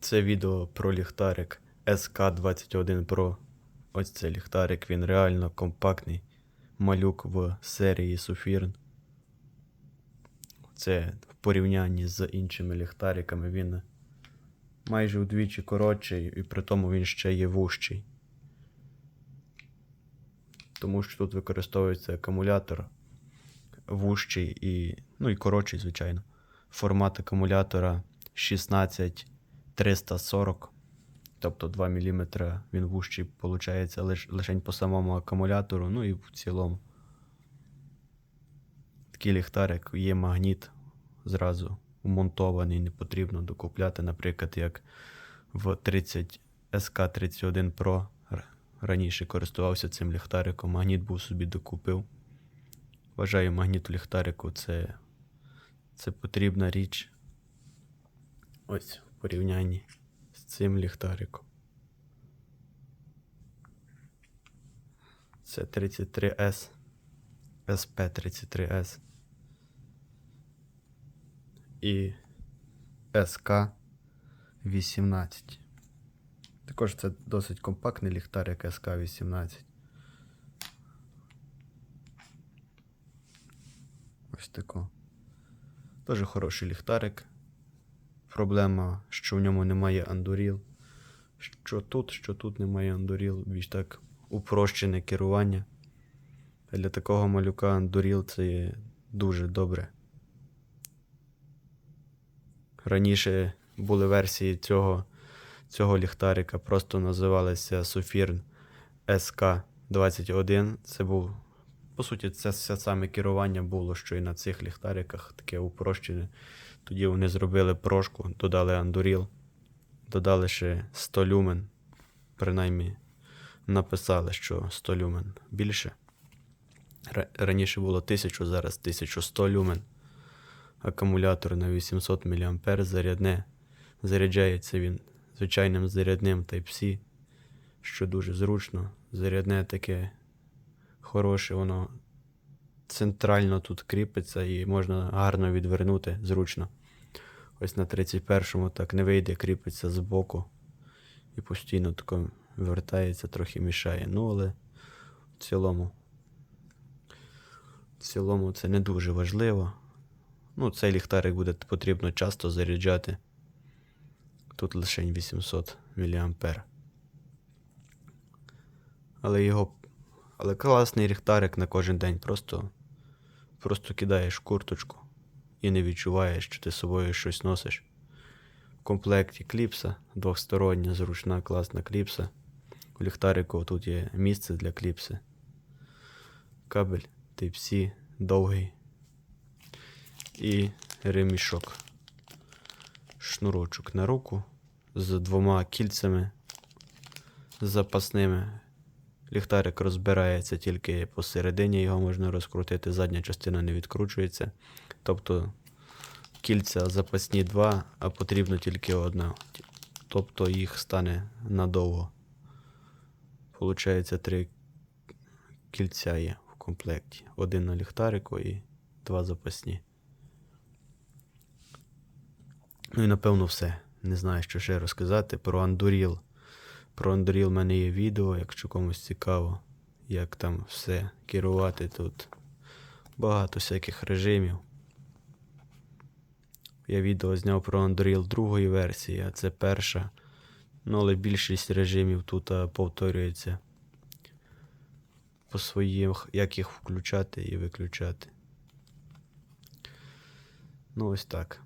Це відео про ліхтарик SK21 Pro. Ось цей ліхтарик, він реально компактний. Малюк в серії Sufirn. Це в порівнянні з іншими ліхтариками він майже вдвічі коротший, і при тому він ще є вужчий. Тому що тут використовується акумулятор вужчий і, ну і коротший, звичайно. Формат акумулятора 16340, тобто 2 мм він вужчий, виходить, лиш, лишень по самому акумулятору, ну і в цілому. Такий ліхтарик є магніт зразу вмонтований, не потрібно докупляти, наприклад, як в 30 SK31 Pro раніше користувався цим ліхтариком, магніт був собі докупив. Вважаю, магніт у ліхтарику це, це потрібна річ. Ось порівнянні з цим ліхтариком. Це 33S. SP33S. І SK18. Також це досить компактний ліхтарик SK18. Ось тако. Дуже хороший ліхтарик. Проблема, що в ньому немає андуріл. Що тут, що тут немає андуріл, більш так упрощене керування. Для такого малюка андуріл це є дуже добре. Раніше були версії цього, цього ліхтарика, просто називалися Sufirn SK21. Це був, по суті, це все саме керування було, що і на цих ліхтариках таке упрощене. Тоді вони зробили прошку, додали андуріл, додали ще 100 люмен. Принаймні написали, що 100 люмен більше. Раніше було 1000, зараз 1100 люмен. Акумулятор на 800 мА зарядне. Заряджається він звичайним зарядним Type-C, що дуже зручно. Зарядне таке хороше, воно центрально тут кріпиться і можна гарно відвернути зручно. Ось на 31-му так не вийде, кріпиться збоку і постійно тако вертається, трохи мішає. Ну, але в цілому. В цілому це не дуже важливо. Ну, цей ліхтарик буде потрібно часто заряджати. Тут лише 800 мА. Але його. Але класний ліхтарик на кожен день. Просто, просто кидаєш курточку і не відчуваєш, що ти з собою щось носиш. В комплекті кліпса, двохстороння, зручна, класна кліпса. У ліхтарику тут є місце для кліпси. Кабель Type-C довгий. І ремішок. Шнурочок на руку з двома кільцями запасними. Ліхтарик розбирається тільки посередині, його можна розкрутити, задня частина не відкручується. Тобто кільця запасні два, а потрібно тільки одна. Тобто їх стане надовго. Получається три кільця є в комплекті. Один на ліхтарику і два запасні. Ну і напевно все. Не знаю, що ще розказати про Anduril. Про Anduril в мене є відео, якщо комусь цікаво, як там все керувати тут. Багато всяких режимів. Я відео зняв про Anduril другої версії, а це перша. Ну, але більшість режимів тут повторюється. По своїх, як їх включати і виключати. Ну, ось так.